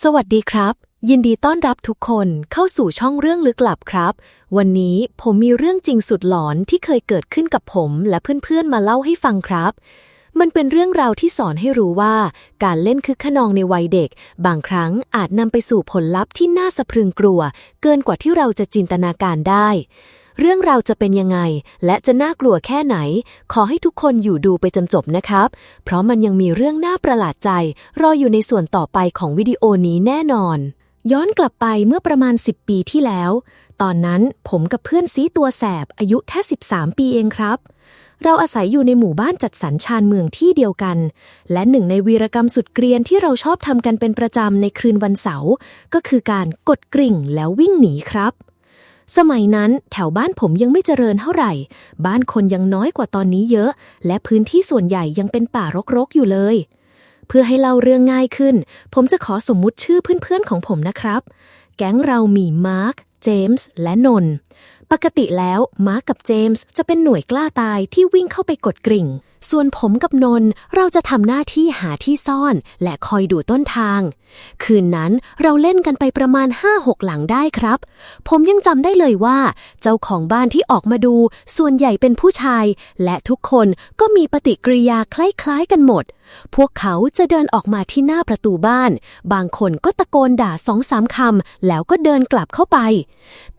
สวัสดีครับ ยินดีต้อนรับทุกคนเข้าสู่ช่องเรื่องลึกลับครับ วันนี้ผมมีเรื่องจริงสุดหลอนที่เคยเกิดขึ้นกับผมและเพื่อนๆมาเล่าให้ฟังครับ มันเป็นเรื่องราวที่สอนให้รู้ว่า การเล่นคึกขนองในวัยเด็ก บางครั้งอาจนำไปสู่ผลลัพธ์ที่น่าสะพรึงกลัว เกินกว่าที่เราจะจินตนาการได้ เรื่องราวจะเป็นยังไง และจะน่ากลัวแค่ไหน ขอให้ทุกคนอยู่ดูไปจนจบนะครับ เพราะมันยังมีเรื่องน่าประหลาดใจ รออยู่ในส่วนต่อไปของวิดีโอนี้แน่นอน ย้อนกลับไปเมื่อประมาณ 10 ปีที่แล้ว ตอนนั้นผมกับเพื่อนซีตัวแสบอายุแค่ 13 ปีเองครับ เราอาศัยอยู่ในหมู่บ้านจัดสรรชานเมืองที่เดียวกัน และหนึ่งในวีรกรรมสุดเกรียนที่เราชอบทำกันเป็นประจำในคืนวันเสาร์ก็คือการกดกริ่งแล้ววิ่งหนีครับ สมัยนั้นแถวบ้านผมยังไม่เจริญเท่าไหร่ บ้านคนยังน้อยกว่าตอนนี้เยอะ และพื้นที่ส่วนใหญ่ยังเป็นป่ารกๆอยู่เลย เพื่อให้เล่าเรื่องง่ายขึ้น ผมจะขอสมมุติชื่อเพื่อนๆของผมนะครับ แก๊งเรามีมาร์ค เจมส์ และนนท์ปกติแล้วมาร์คกับเจมส์จะเป็นหน่วยกล้าตายที่วิ่งเข้าไปกดกริ่ง ส่วนผมกับนนท์เราจะทำหน้าที่หาที่ซ่อน และคอยดูต้นทาง คืนนั้นเราเล่นกันไปประมาณห้าหลังได้ครับ ผมยังจำได้เลยว่า เจ้าของบ้านที่ออกมาดู ส่วนใหญ่เป็นผู้ชาย และทุกคนก็มีปฏิกิริยาคล้ายๆกันหมด พวกเขาจะเดินออกมาที่หน้าประตูบ้าน บางคนก็ตะโกนด่าสองสามคำแล้วก็เดินกลับเข้าไป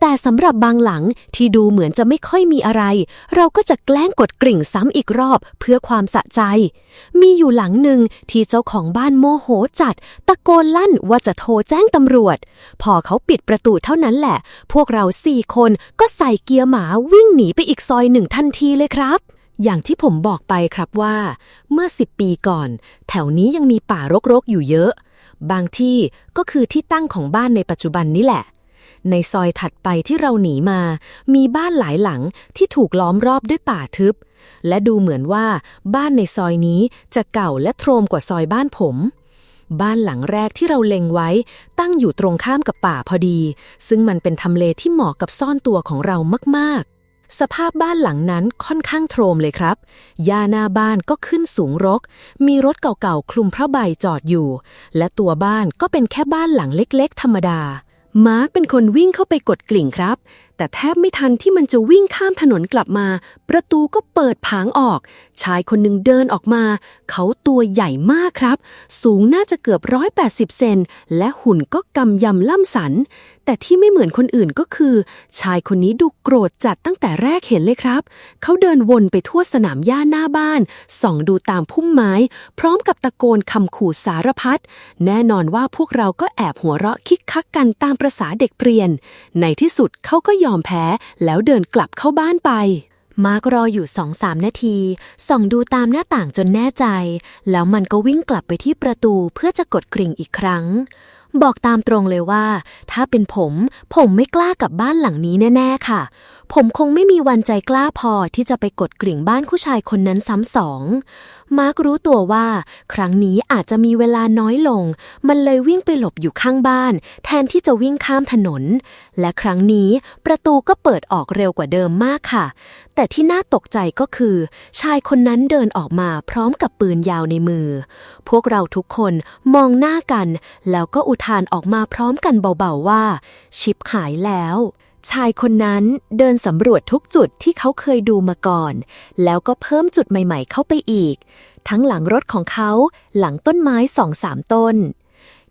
แต่สำหรับบางหลังที่ดูเหมือนจะไม่ค่อยมีอะไร เราก็จะแกล้งกดกริ่งซ้ำอีกรอบเพื่อความสะใจ มีอยู่หลังหนึ่งที่เจ้าของบ้านโมโหจัด ตะโกนลั่นว่าจะโทรแจ้งตำรวจ พอเขาปิดประตูเท่านั้นแหละ พวกเราสี่คนก็ใส่เกียร์หมาวิ่งหนีไปอีกซอยหนึ่งทันทีเลยครับ อย่างที่ผมบอกไปครับว่าเมื่อ 10 ปีก่อน แถวนี้ยังมีป่ารกๆอยู่เยอะ บางที่ก็คือที่ตั้งของบ้านในปัจจุบันนี่แหละ ในซอยถัดไปที่เราหนีมา มีบ้านหลายหลังที่ถูกล้อมรอบด้วยป่าทึบ และดูเหมือนว่าบ้านในซอยนี้จะเก่าและโทรมกว่าซอยบ้านผม บ้านหลังแรกที่เราเล็งไว้ ตั้งอยู่ตรงข้ามกับป่าพอดี ซึ่งมันเป็นทำเลที่เหมาะกับซ่อนตัวของเรามาก สภาพบ้านหลังนั้นค่อนข้างโทรมเลยครับหญ้าหน้าบ้านก็ขึ้นสูงรก มีรถเก่าๆ คลุมพระใบจอดอยู่ และตัวบ้านก็เป็นแค่บ้านหลังเล็กๆ ธรรมดา มาร์คเป็นคนวิ่งเข้าไปกดกลิ่งครับ แต่แทบไม่ทันที่มันจะวิ่งข้ามถนนกลับมา ประตูก็เปิดผางออก ชายคนหนึ่งเดินออกมา เขาตัวใหญ่มากครับ สูงน่าจะเกือบ180เซนและหุ่นก็กำยำล่ำสัน แต่ที่ไม่เหมือนคนอื่นก็คือ ชายคนนี้ดูโกรธจัดตั้งแต่แรกเห็นเลยครับ เขาเดินวนไปทั่วสนามหญ้าหน้าบ้าน ส่องดูตามพุ่มไม้ พร้อมกับตะโกนคำขู่สารพัด แน่นอนว่าพวกเราก็แอบหัวเราะคิกคักกันตามประษาเด็กเปรียน ในที่สุดเขาก็ยอมแพ้ แล้วเดินกลับเข้าบ้านไปมาร์กรออยู่สองสามนาที ส่องดูตามหน้าต่างจนแน่ใจ แล้วมันก็วิ่งกลับไปที่ประตูเพื่อจะกดกริ่งอีกครั้ง บอกตามตรงเลยว่า ถ้าเป็นผม ผมไม่กล้ากลับบ้านหลังนี้แน่ ๆ ค่ะ ผมคงไม่มีวันใจกล้าพอที่จะไปกดกริ่งบ้านผู้ชายคนนั้นซ้ำสอง มาร์กรู้ตัวว่า ครั้งนี้อาจจะมีเวลาน้อยลง มันเลยวิ่งไปหลบอยู่ข้างบ้าน แทนที่จะวิ่งข้ามถนน และครั้งนี้ประตูก็เปิดออกเร็วกว่าเดิมมากค่ะ แต่ที่น่าตกใจก็คือ ชายคนนั้นเดินออกมาพร้อมกับปืนยาวในมือ พวกเราทุกคนมองหน้ากัน แล้วก็อุทานออกมาพร้อมกันเบาๆว่า ชิปหายแล้ว ชายคนนั้นเดินสำรวจทุกจุดที่เขาเคยดูมาก่อน แล้วก็เพิ่มจุดใหม่ๆเข้าไปอีก ทั้งหลังรถของเขาหลังต้นไม้สองสามต้น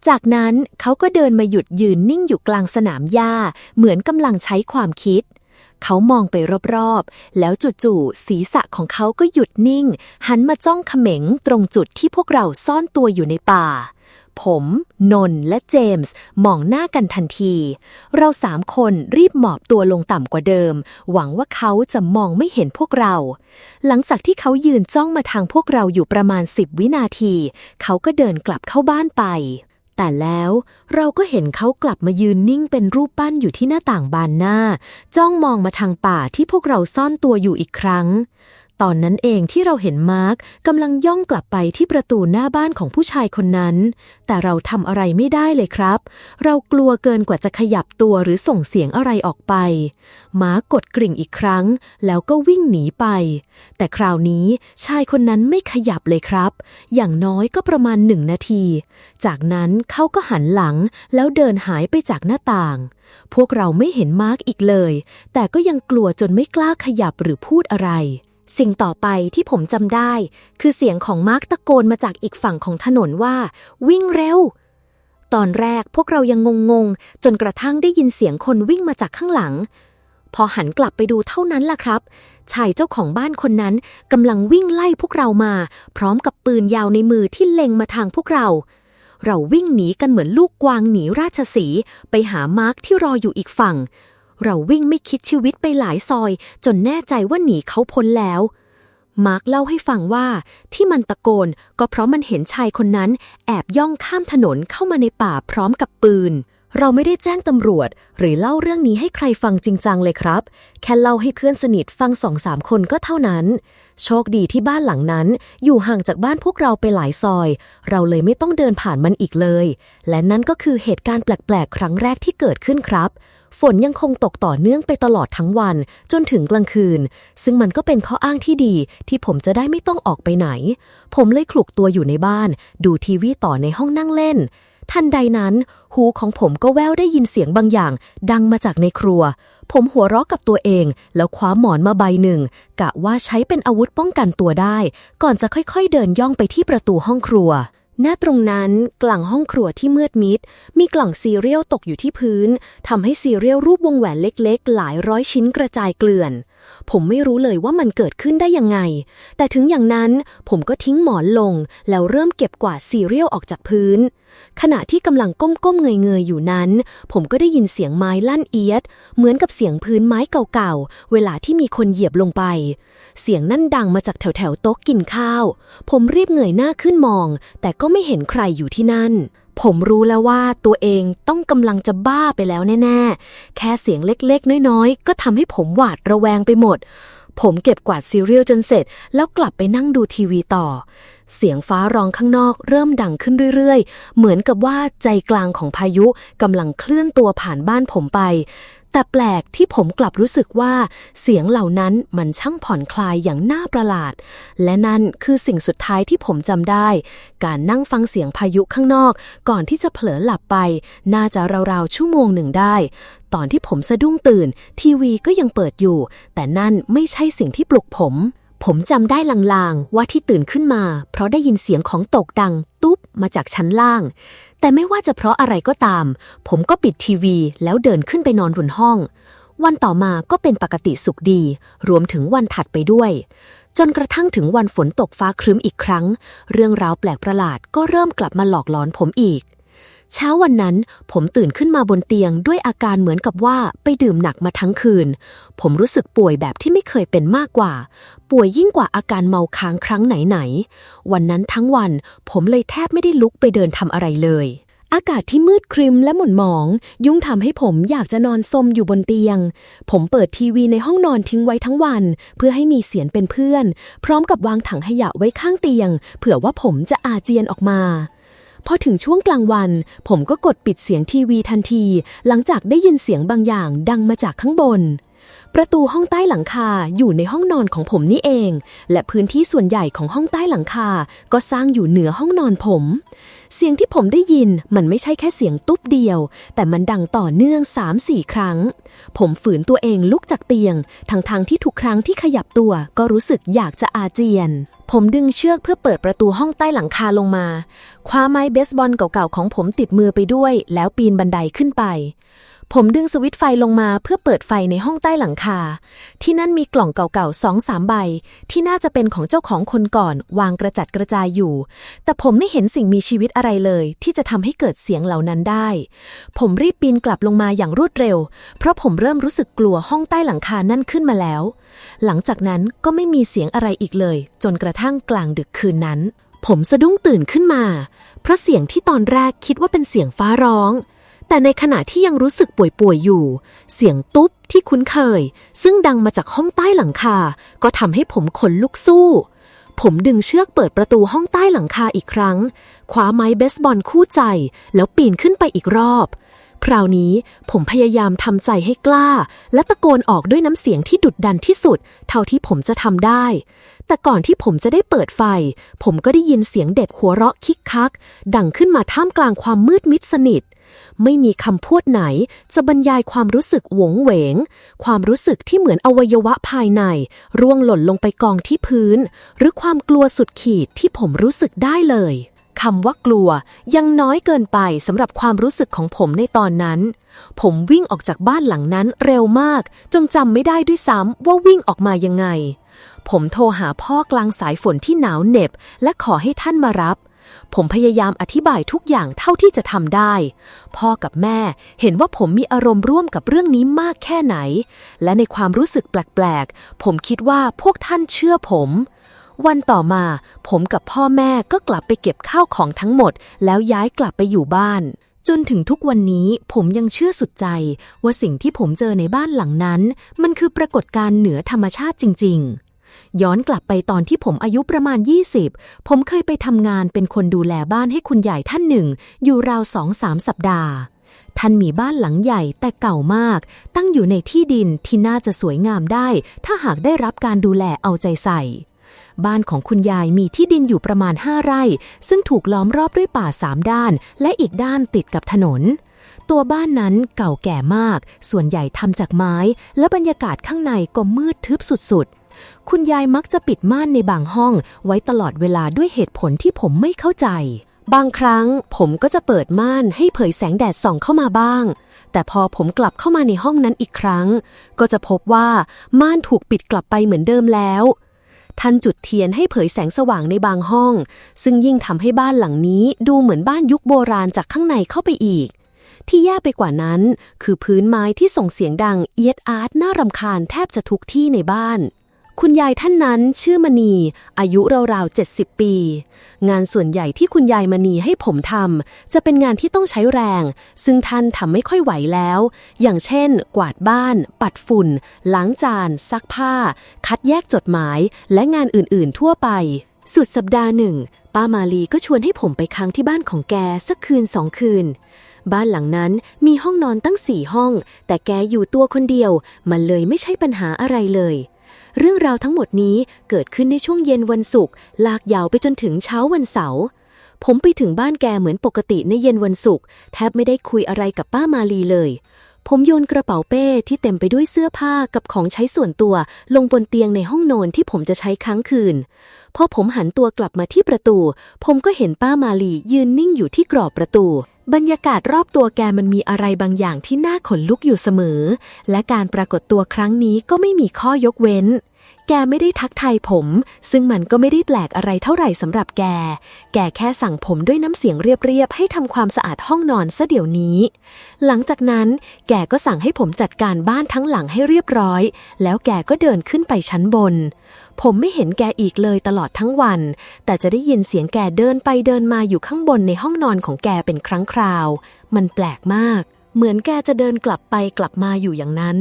จากนั้นเขาก็เดินมาหยุดยืนนิ่งอยู่กลางสนามหญ้า เหมือนกำลังใช้ความคิด เขามองไปรอบๆ แล้วจู่ๆศีรษะของเขาก็หยุดนิ่ง หันมาจ้องเขม็งตรงจุดที่พวกเราซ่อนตัวอยู่ในป่า ผม นนท์และเจมส์มองหน้ากันทันที เราสามคนรีบหมอบตัวลงต่ำกว่าเดิม หวังว่าเขาจะมองไม่เห็นพวกเรา หลังจากที่เขายืนจ้องมาทางพวกเราอยู่ประมาณสิบวินาที เขาก็เดินกลับเข้าบ้านไป แต่แล้วเราก็เห็นเขากลับมายืนนิ่งเป็นรูปปั้นอยู่ที่หน้าต่างบานหน้า จ้องมองมาทางป่าที่พวกเราซ่อนตัวอยู่อีกครั้ง ตอนนั้นเองที่เราเห็นมาร์กกำลังย่องกลับไปที่ประตูหน้าบ้านของผู้ชายคนนั้น แต่เราทำอะไรไม่ได้เลยครับ เรากลัวเกินกว่าจะขยับตัวหรือส่งเสียงอะไรออกไป มาร์กกดกริ่งอีกครั้ง แล้วก็วิ่งหนีไป แต่คราวนี้ชายคนนั้นไม่ขยับเลยครับ อย่างน้อยก็ประมาณหนึ่งนาที จากนั้นเขาก็หันหลังแล้วเดินหายไปจากหน้าต่าง พวกเราไม่เห็นมาร์กอีกเลย แต่ก็ยังกลัวจนไม่กล้าขยับหรือพูดอะไร สิ่งต่อไปที่ผมจำได้ คือเสียงของมาร์กตะโกนมาจากอีกฝั่งของถนนว่า วิ่งเร็ว ตอนแรกพวกเรายังงงๆ จนกระทั่งได้ยินเสียงคนวิ่งมาจากข้างหลัง พอหันกลับไปดูเท่านั้นล่ะครับ ชายเจ้าของบ้านคนนั้นกำลังวิ่งไล่พวกเรามา พร้อมกับปืนยาวในมือที่เล็งมาทางพวกเรา เราวิ่งหนีกันเหมือนลูกกวางหนีราชสีไปหามาร์คที่รออยู่อีกฝั่ง เราวิ่งไม่คิดชีวิตไปหลายซอย จนแน่ใจว่าหนีเขาพ้นแล้ว มาร์คเล่าให้ฟังว่าที่มันตะโกนก็เพราะมันเห็นชายคนนั้น แอบย่องข้ามถนนเข้ามาในป่าพร้อมกับปืน เราไม่ได้แจ้งตำรวจ หรือเล่าเรื่องนี้ให้ใครฟังจริงจังเลยครับ แค่เล่าให้เพื่อนสนิทฟังสองสามคนก็เท่านั้น โชคดีที่บ้านหลังนั้น อยู่ห่างจากบ้านพวกเราไปหลายซอย เราเลยไม่ต้องเดินผ่านมันอีกเลย และนั่นก็คือเหตุการณ์แปลกๆ ครั้งแรกที่เกิดขึ้นครับ ฝนยังคงตกต่อเนื่องไปตลอดทั้งวันจนถึงกลางคืน ซึ่งมันก็เป็นข้ออ้างที่ดีที่ผมจะได้ไม่ต้องออกไปไหน ผมเลยคลุกตัวอยู่ในบ้าน ดูทีวีต่อในห้องนั่งเล่น ทันใดนั้น หูของผมก็แววได้ยินเสียงบางอย่าง ดังมาจากในครัว ผมหัวเราะกับตัวเอง แล้วคว้าหมอนมาใบหนึ่ง กะว่าใช้เป็นอาวุธป้องกันตัวได้ ก่อนจะค่อยๆเดินย่องไปที่ประตูห้องครัว หน้าตรงนั้นกล่องห้องครัวที่มืดมิด มีกล่องซีเรียลตกอยู่ที่พื้นทำให้ซีเรียลรูปวงแหวนเล็กๆ หลายร้อยชิ้นกระจายเกลื่อน ผมไม่รู้เลยว่ามันเกิดขึ้นได้ยังไง แต่ถึงอย่างนั้นผมก็ทิ้งหมอนลง แล้วเริ่มเก็บกวาดซีเรียลออกจากพื้น ขณะที่กำลังก้มๆเงยๆอยู่นั้น ผมก็ได้ยินเสียงไม้ลั่นเอียด เหมือนกับเสียงพื้นไม้เก่าๆ เวลาที่มีคนเหยียบลงไป เสียงนั่นดังมาจากแถวๆโต๊ะกินข้าว ผมรีบเงยหน้าขึ้นมอง แต่ก็ไม่เห็นใครอยู่ที่นั่น ผมรู้แล้วว่าตัวเองต้องกำลังจะบ้าไปแล้วแน่ๆ แค่เสียงเล็กๆ น้อยๆ ก็ทำให้ผมหวาดระแวงไปหมด ผมเก็บกวาดซีเรียลจนเสร็จ แล้วกลับไปนั่งดูทีวีต่อ เสียงฟ้าร้องข้างนอกเริ่มดังขึ้นเรื่อยๆ เหมือนกับว่าใจกลางของพายุกำลังเคลื่อนตัวผ่านบ้านผมไป แต่แปลกที่ผมกลับรู้สึกว่า เสียงเหล่านั้นมันช่างผ่อนคลายอย่างน่าประหลาด และนั่นคือสิ่งสุดท้ายที่ผมจำได้ การนั่งฟังเสียงพายุข้างนอก ก่อนที่จะเผลอหลับไป น่าจะราวๆชั่วโมงหนึ่งได้ ตอนที่ผมสะดุ้งตื่น ทีวีก็ยังเปิดอยู่ แต่นั่นไม่ใช่สิ่งที่ปลุกผม ผมจำได้ลางๆ ว่าที่ตื่นขึ้นมา เพราะได้ยินเสียงของตกดัง ตุ๊บมาจากชั้นล่าง แต่ไม่ว่าจะเพราะอะไรก็ตาม ผมก็ปิดทีวีแล้วเดินขึ้นไปนอนบนห้อง วันต่อมาก็เป็นปกติสุขดี รวมถึงวันถัดไปด้วย จนกระทั่งถึงวันฝนตกฟ้าครึ้มอีกครั้ง เรื่องราวแปลกประหลาดก็เริ่มกลับมาหลอกหลอนผมอีก เช้าวันนั้นผมตื่นขึ้นมาบนเตียงด้วยอาการเหมือนกับว่าไปดื่มหนักมาทั้งคืน ผมรู้สึกป่วยแบบที่ไม่เคยเป็นมากกว่า ป่วยยิ่งกว่าอาการเมาค้างครั้งไหนๆ วันนั้นทั้งวันผมเลยแทบไม่ได้ลุกไปเดินทำอะไรเลยอากาศที่มืดครึมและหม่นหมอง ยุ่งทำให้ผมอยากจะนอนซมอยู่บนเตียง ผมเปิดทีวีในห้องนอนทิ้งไว้ทั้งวัน เพื่อให้มีเสียงเป็นเพื่อน พร้อมกับวางถังขยะไว้ข้างเตียง เผื่อว่าผมจะอาเจียนออกมา พอถึงช่วงกลางวัน ผมก็กดปิดเสียงทีวีทันที หลังจากได้ยินเสียงบางอย่างดังมาจากข้างบน ประตูห้องใต้หลังคาอยู่ในห้องนอนของผมนี่เอง และพื้นที่ส่วนใหญ่ของห้องใต้หลังคา ก็สร้างอยู่เหนือห้องนอนผม เสียงที่ผมได้ยินมันไม่ใช่แค่เสียงตุ๊บเดียว แต่มันดังต่อเนื่อง3-4ครั้ง ผมฝืนตัวเองลุกจากเตียง ทั้งๆทที่ทุกครั้งที่ขยับตัวก็รู้สึกอยากจะอาเจียน ผมดึงเชือกเพื่อเปิดประตูห้องใต้หลังคาลงมา คว้าไม้เบสบอลเก่าๆของผมติดมือไปด้วย แล้วปีนบันไดขึ้นไป ผมดึงสวิตช์ไฟลงมาเพื่อเปิดไฟในห้องใต้หลังคา ที่นั่นมีกล่องเก่าๆสองสามใบ ที่น่าจะเป็นของเจ้าของคนก่อน วางกระจัดกระจายอยู่ แต่ผมไม่เห็นสิ่งมีชีวิตอะไรเลย ที่จะทำให้เกิดเสียงเหล่านั้นได้ ผมรีบปีนกลับลงมาอย่างรวดเร็ว เพราะผมเริ่มรู้สึกกลัวห้องใต้หลังคานั่นขึ้นมาแล้ว หลังจากนั้นก็ไม่มีเสียงอะไรอีกเลย จนกระทั่งกลางดึกคืนนั้น ผมสะดุ้งตื่นขึ้นมา เพราะเสียงที่ตอนแรกคิดว่าเป็นเสียงฟ้าร้อง แต่ในขณะที่ยังรู้สึกป่วยๆอยู่ เสียงตุ๊บที่คุ้นเคย ซึ่งดังมาจากห้องใต้หลังคา ก็ทำให้ผมขนลุกสู้ ผมดึงเชือกเปิดประตูห้องใต้หลังคาอีกครั้งคว้าไม้เบสบอลคู่ใจ แล้วปีนขึ้นไปอีกรอบ คราวนี้ผมพยายามทำใจให้กล้า และตะโกนออกด้วยน้ำเสียงที่ดุดดันที่สุด เท่าที่ผมจะทำได้ แต่ก่อนที่ผมจะได้เปิดไฟ ผมก็ได้ยินเสียงเด็กหัวเราะคิกคัก ดังขึ้นมาท่ามกลางความมืดมิดสนิท ไม่มีคำพูดไหน จะบรรยายความรู้สึกหวงเหวง ความรู้สึกที่เหมือนอวัยวะภายใน ร่วงหล่นลงไปกองที่พื้น หรือความกลัวสุดขีดที่ผมรู้สึกได้เลย คำว่ากลัวยังน้อยเกินไปสำหรับความรู้สึกของผมในตอนนั้น ผมวิ่งออกจากบ้านหลังนั้นเร็วมาก จนจำไม่ได้ด้วยซ้ำว่าวิ่งออกมายังไง ผมโทรหาพ่อกลางสายฝนที่หนาวเหน็บ และขอให้ท่านมารับ ผมพยายามอธิบายทุกอย่างเท่าที่จะทำได้ พ่อกับแม่เห็นว่าผมมีอารมณ์ร่วมกับเรื่องนี้มากแค่ไหน และในความรู้สึกแปลกๆ ผมคิดว่าพวกท่านเชื่อผม วันต่อมา ผมกับพ่อแม่ก็กลับไปเก็บข้าวของทั้งหมด แล้วย้ายกลับไปอยู่บ้าน จนถึงทุกวันนี้ผมยังเชื่อสุดใจ ว่าสิ่งที่ผมเจอในบ้านหลังนั้น มันคือปรากฏการณ์เหนือธรรมชาติจริง ๆย้อนกลับไปตอนที่ผมอายุประมาณ 20 ผมเคยไปทำงานเป็นคนดูแลบ้านให้คุณใหญ่ท่านหนึ่ง อยู่ราวสองสามสัปดาห์ ท่านมีบ้านหลังใหญ่แต่เก่ามาก ตั้งอยู่ในที่ดินที่น่าจะสวยงามได้ ถ้าหากได้รับการดูแลเอาใจใส่ บ้านของคุณยายมีที่ดินอยู่ประมาณ 5 ไร่ ซึ่งถูกล้อมรอบด้วยป่าสามด้าน และอีกด้านติดกับถนน ตัวบ้านนั้นเก่าแก่มาก ส่วนใหญ่ทำจากไม้ และบรรยากาศข้างในก็มืดทึบสุดๆ คุณยายมักจะปิดม่านในบางห้อง ไว้ตลอดเวลาด้วยเหตุผลที่ผมไม่เข้าใจ บางครั้งผมก็จะเปิดม่านให้เผยแสงแดดส่องเข้ามาบ้างแต่พอผมกลับเข้ามาในห้องนั้นอีกครั้ง ก็จะพบว่าม่านถูกปิดกลับไปเหมือนเดิมแล้ว ท่านจุดเทียนให้เผยแสงสว่างในบางห้อง ซึ่งยิ่งทำให้บ้านหลังนี้ดูเหมือนบ้านยุคโบราณจากข้างในเข้าไปอีก ที่แย่ไปกว่านั้น คือพื้นไม้ที่ส่งเสียงดังเอียดอาร์ตน่ารำคาญแทบจะทุกที่ในบ้าน คุณยายท่านนั้นชื่อมณี อายุราวๆ70 ปี งานส่วนใหญ่ที่คุณยายมณีให้ผมทำจะเป็นงานที่ต้องใช้แรง ซึ่งท่านทำไม่ค่อยไหวแล้ว อย่างเช่น กวาดบ้าน ปัดฝุ่น ล้างจาน ซักผ้า คัดแยกจดหมาย และงานอื่นๆทั่วไป สุดสัปดาห์หนึ่ง ป้ามาลีก็ชวนให้ผมไปค้างที่บ้านของแกสักคืนสองคืนบ้านหลังนั้นมีห้องนอนตั้งสี่ห้อง แต่แกอยู่ตัวคนเดียว มันเลยไม่ใช่ปัญหาอะไรเลย เรื่องราวทั้งหมดนี้เกิดขึ้นในช่วงเย็นวันศุกร์ลากยาวไปจนถึงเช้าวันเสาร์ผมไปถึงบ้านแกเหมือนปกติในเย็นวันศุกร์แทบไม่ได้คุยอะไรกับป้ามาลีเลย ผมโยนกระเป๋าเป้ที่เต็มไปด้วยเสื้อผ้ากับของใช้ส่วนตัวลงบนเตียงในห้องนอนที่ผมจะใช้ค้างคืน พอผมหันตัวกลับมาที่ประตู ผมก็เห็นป้ามาลียืนนิ่งอยู่ที่กรอบประตู บรรยากาศรอบตัวแกมันมีอะไรบางอย่างที่น่าขนลุกอยู่เสมอ และการปรากฏตัวครั้งนี้ก็ไม่มีข้อยกเว้น แกไม่ได้ทักทายผม ซึ่งมันก็ไม่ได้แปลกอะไรเท่าไหร่สำหรับแก แกแค่สั่งผมด้วยน้ำเสียงเรียบๆ ให้ทำความสะอาดห้องนอนซะเดี๋ยวนี้ หลังจากนั้น แกก็สั่งให้ผมจัดการบ้านทั้งหลังให้เรียบร้อย แล้วแกก็เดินขึ้นไปชั้นบน ผมไม่เห็นแกอีกเลยตลอดทั้งวัน แต่จะได้ยินเสียงแกเดินไปเดินมาอยู่ข้างบนในห้องนอนของแกเป็นครั้งคราว มันแปลกมาก เหมือนแกจะเดินกลับไปกลับมาอยู่อย่างนั้น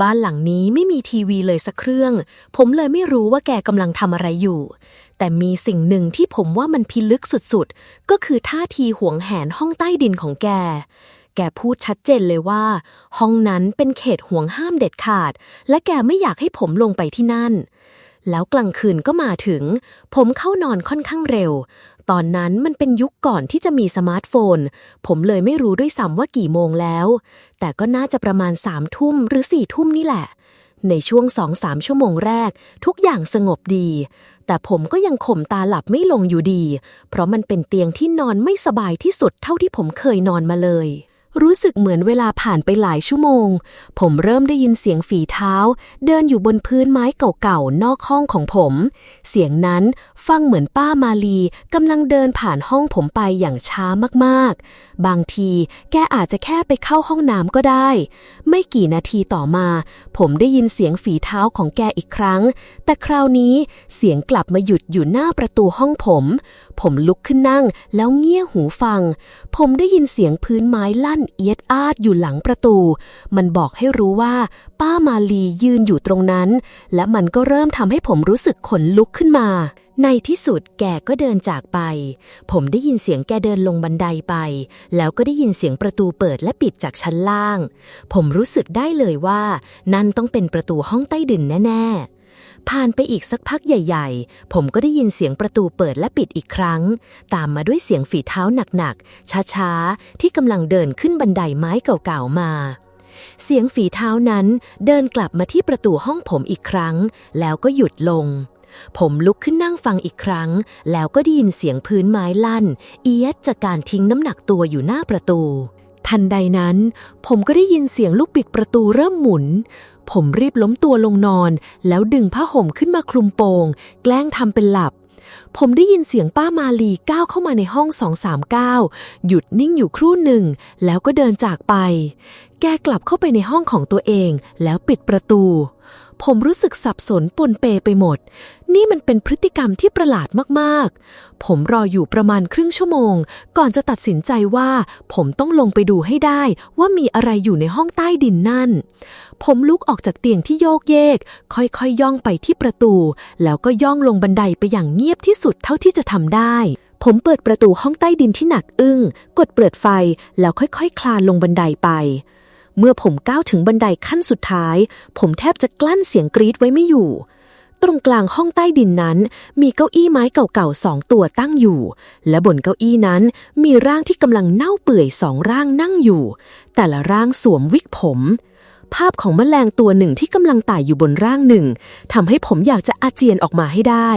บ้านหลังนี้ไม่มีทีวีเลยสักเครื่อง ผมเลยไม่รู้ว่าแกกำลังทำอะไรอยู่ แต่มีสิ่งหนึ่งที่ผมว่ามันพิลึกสุดๆ ก็คือท่าทีหวงแหนห้องใต้ดินของแก แกพูดชัดเจนเลยว่า ห้องนั้นเป็นเขตห่วงห้ามเด็ดขาด และแกไม่อยากให้ผมลงไปที่นั่นแล้วกลางคืนก็มาถึง ผมเข้านอนค่อนข้างเร็ว ตอนนั้นมันเป็นยุคก่อนที่จะมีสมาร์ทโฟน ผมเลยไม่รู้ด้วยซ้ำว่ากี่โมงแล้ว แต่ก็น่าจะประมาณสามทุ่มหรือสี่ทุ่มนี่แหละ ในช่วงสองสามชั่วโมงแรก ทุกอย่างสงบดี แต่ผมก็ยังข่มตาหลับไม่ลงอยู่ดี เพราะมันเป็นเตียงที่นอนไม่สบายที่สุดเท่าที่ผมเคยนอนมาเลย รู้สึกเหมือนเวลาผ่านไปหลายชั่วโมง ผมเริ่มได้ยินเสียงฝีเท้า เดินอยู่บนพื้นไม้เก่าๆ นอกห้องของผม เสียงนั้นฟังเหมือนป้ามาลีกำลังเดินผ่านห้องผมไปอย่างช้ามากๆ บางทีแกอาจจะแค่ไปเข้าห้องน้ำก็ได้ ไม่กี่นาทีต่อมา ผมได้ยินเสียงฝีเท้าของแกอีกครั้ง แต่คราวนี้เสียงกลับมาหยุดอยู่หน้าประตูห้องผม ผมลุกขึ้นนั่งแล้วเงี่ยหูฟัง ผมได้ยินเสียงพื้นไม้ลั่นเอียดอาดอยู่หลังประตู มันบอกให้รู้ว่า ป้ามาลียืนอยู่ตรงนั้น และมันก็เริ่มทำให้ผมรู้สึกขนลุกขึ้นมา ในที่สุดแกก็เดินจากไป ผมได้ยินเสียงแกเดินลงบันไดไป แล้วก็ได้ยินเสียงประตูเปิดและปิดจากชั้นล่าง ผมรู้สึกได้เลยว่า นั่นต้องเป็นประตูห้องใต้ดินแน่ ๆ ผ่านไปอีกสักพักใหญ่ ๆ ผมก็ได้ยินเสียงประตูเปิดและปิดอีกครั้ง ตามมาด้วยเสียงฝีเท้าหนักๆ ช้าๆ ที่กำลังเดินขึ้นบันไดไม้เก่าๆมา เสียงฝีเท้านั้นเดินกลับมาที่ประตูห้องผมอีกครั้ง แล้วก็หยุดลง ผมลุกขึ้นนั่งฟังอีกครั้ง แล้วก็ได้ยินเสียงพื้นไม้ลั่น เอียดจากการทิ้งน้ำหนักตัวอยู่หน้าประตู ทันใดนั้น ผมก็ได้ยินเสียงลูกบิดประตูเริ่มหมุน ผมรีบล้มตัวลงนอน แล้วดึงผ้าห่มขึ้นมาคลุมโปง แกล้งทำเป็นหลับ ผมได้ยินเสียงป้ามาลีก้าวเข้ามาในห้อง 239 หยุดนิ่งอยู่ครู่หนึ่ง แล้วก็เดินจากไป แกกลับเข้าไปในห้องของตัวเอง แล้วปิดประตู ผมรู้สึกสับสนปนเปไปหมด นี่มันเป็นพฤติกรรมที่ประหลาดมากๆ ผมรออยู่ประมาณครึ่งชั่วโมง ก่อนจะตัดสินใจว่า ผมต้องลงไปดูให้ได้ว่ามีอะไรอยู่ในห้องใต้ดินนั่น ผมลุกออกจากเตียงที่โยกเยก ค่อยๆยย่องไปที่ประตู แล้วก็ย่องลงบันไดไปอย่างเงียบที่สุดเท่าที่จะทำได้ผมเปิดประตูห้องใต้ดินที่หนักอึ้ง กดเปิดไฟแล้วค่อยๆคลานลงบันไดไป เมื่อผมก้าวถึงบันไดขั้นสุดท้าย ผมแทบจะกลั้นเสียงกรีดไว้ไม่อยู่ ตรงกลางห้องใต้ดินนั้น มีเก้าอี้ไม้เก่าๆสองตัวตั้งอยู่ และบนเก้าอี้นั้นมีร่างที่กำลังเน่าเปื่อยสองร่างนั่งอยู่ แต่ละร่างสวมวิกผม ภาพของแมลงตัวหนึ่งที่กำลังไต่อยู่บนร่างหนึ่งทำให้ผมอยากจะอาเจียนออกมาให้ได้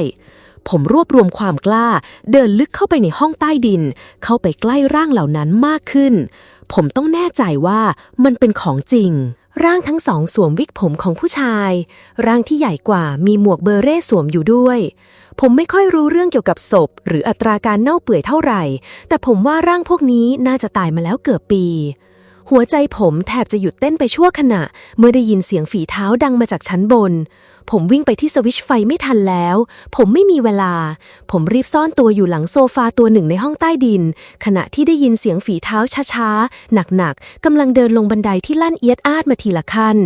ผมรวบรวมความกล้า เดินลึกเข้าไปในห้องใต้ดิน เข้าไปใกล้ร่างเหล่านั้นมากขึ้น ผมต้องแน่ใจว่ามันเป็นของจริง ร่างทั้งสองสวมวิกผมของผู้ชาย ร่างที่ใหญ่กว่ามีหมวกเบอร์เร่สวมอยู่ด้วย ผมไม่ค่อยรู้เรื่องเกี่ยวกับศพ หรืออัตราการเน่าเปื่อยเท่าไหร่ แต่ผมว่าร่างพวกนี้น่าจะตายมาแล้วเกือบปี หัวใจผมแทบจะหยุดเต้นไปชั่วขณะ เมื่อได้ยินเสียงฝีเท้าดังมาจากชั้นบน ผมวิ่งไปที่สวิชไฟไม่ทันแล้ว ผมไม่มีเวลา ผมรีบซ่อนตัวอยู่หลังโซฟาตัวหนึ่งในห้องใต้ดิน ขณะที่ได้ยินเสียงฝีเท้าช้าๆ หนักๆกำลังเดินลงบันไดที่ลั่นเอียดอาดมาทีละขั้น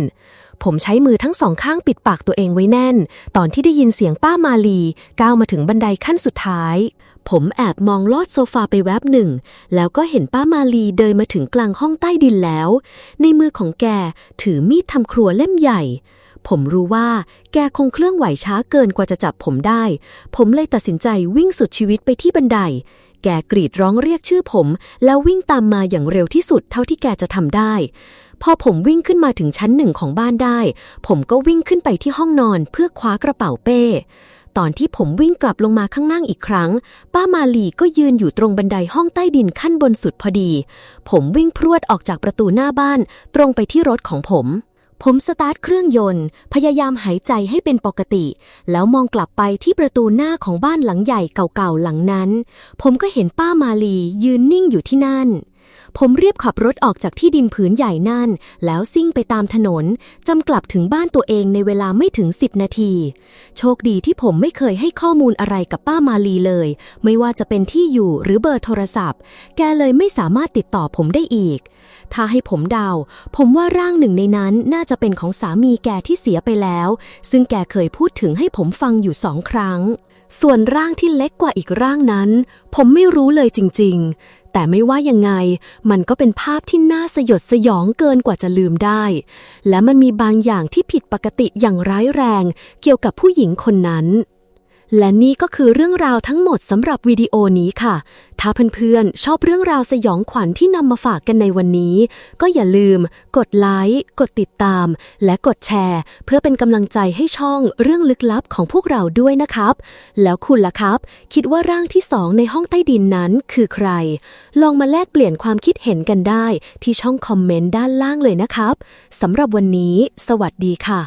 ผมใช้มือทั้งสองข้างปิดปากตัวเองไว้แน่น ตอนที่ได้ยินเสียงป้ามาลีก้าวมาถึงบันไดขั้นสุดท้าย ผมแอบมองลอดโซฟาไปแวบหนึ่ง แล้วก็เห็นป้ามาลีเดินมาถึงกลางห้องใต้ดินแล้ว ในมือของแกถือมีดทำครัวเล่มใหญ่ ผมรู้ว่าแกคงเคลื่อนไหวช้าเกินกว่าจะจับผมได้ ผมเลยตัดสินใจวิ่งสุดชีวิตไปที่บันได แกกรีดร้องเรียกชื่อผม แล้ววิ่งตามมาอย่างเร็วที่สุดเท่าที่แกจะทำได้พอผมวิ่งขึ้นมาถึงชั้นหนึ่งของบ้านได้ ผมก็วิ่งขึ้นไปที่ห้องนอนเพื่อคว้ากระเป๋าเป้ ตอนที่ผมวิ่งกลับลงมาข้างล่างอีกครั้ง ป้ามาลีก็ยืนอยู่ตรงบันไดห้องใต้ดินขั้นบนสุดพอดี ผมวิ่งพรวดออกจากประตูหน้าบ้าน ตรงไปที่รถของผม ผมสตาร์ทเครื่องยนต์ พยายามหายใจให้เป็นปกติ แล้วมองกลับไปที่ประตูหน้าของบ้านหลังใหญ่เก่าๆหลังนั้น ผมก็เห็นป้ามาลียืนนิ่งอยู่ที่นั่น ผมเรียบขับรถออกจากที่ดินผืนใหญ่นั่น แล้วซิ่งไปตามถนน จำกลับถึงบ้านตัวเองในเวลาไม่ถึง 10 นาที โชคดีที่ผมไม่เคยให้ข้อมูลอะไรกับป้ามาลีเลย ไม่ว่าจะเป็นที่อยู่หรือเบอร์โทรศัพท์ แกเลยไม่สามารถติดต่อผมได้อีก ถ้าให้ผมเดา ผมว่าร่างหนึ่งในนั้นน่าจะเป็นของสามีแกที่เสียไปแล้ว ซึ่งแกเคยพูดถึงให้ผมฟังอยู่สองครั้งส่วนร่างที่เล็กกว่าอีกร่างนั้น ผมไม่รู้เลยจริง แต่ไม่ว่ายังไง มันก็เป็นภาพที่น่าสยดสยองเกินกว่าจะลืมได้ และมันมีบางอย่างที่ผิดปกติอย่างร้ายแรง เกี่ยวกับผู้หญิงคนนั้น และนี่ก็คือเรื่องราวทั้งหมดสำหรับวิดีโอนี้ค่ะ ถ้าเพื่อนๆ ชอบเรื่องราวสยองขวัญที่นำมาฝากกันในวันนี้ ก็อย่าลืม กดไลค์ กดติดตาม และกดแชร์ เพื่อเป็นกำลังใจให้ช่องเรื่องลึกลับของพวกเราด้วยนะครับ แล้วคุณล่ะครับ คิดว่าร่างที่สองในห้องใต้ดินนั้นคือใคร ลองมาแลกเปลี่ยนความคิดเห็นกันได้ ที่ช่องคอมเมนต์ด้านล่างเลยนะครับสำหรับวันนี้ สวัสดีค่ะ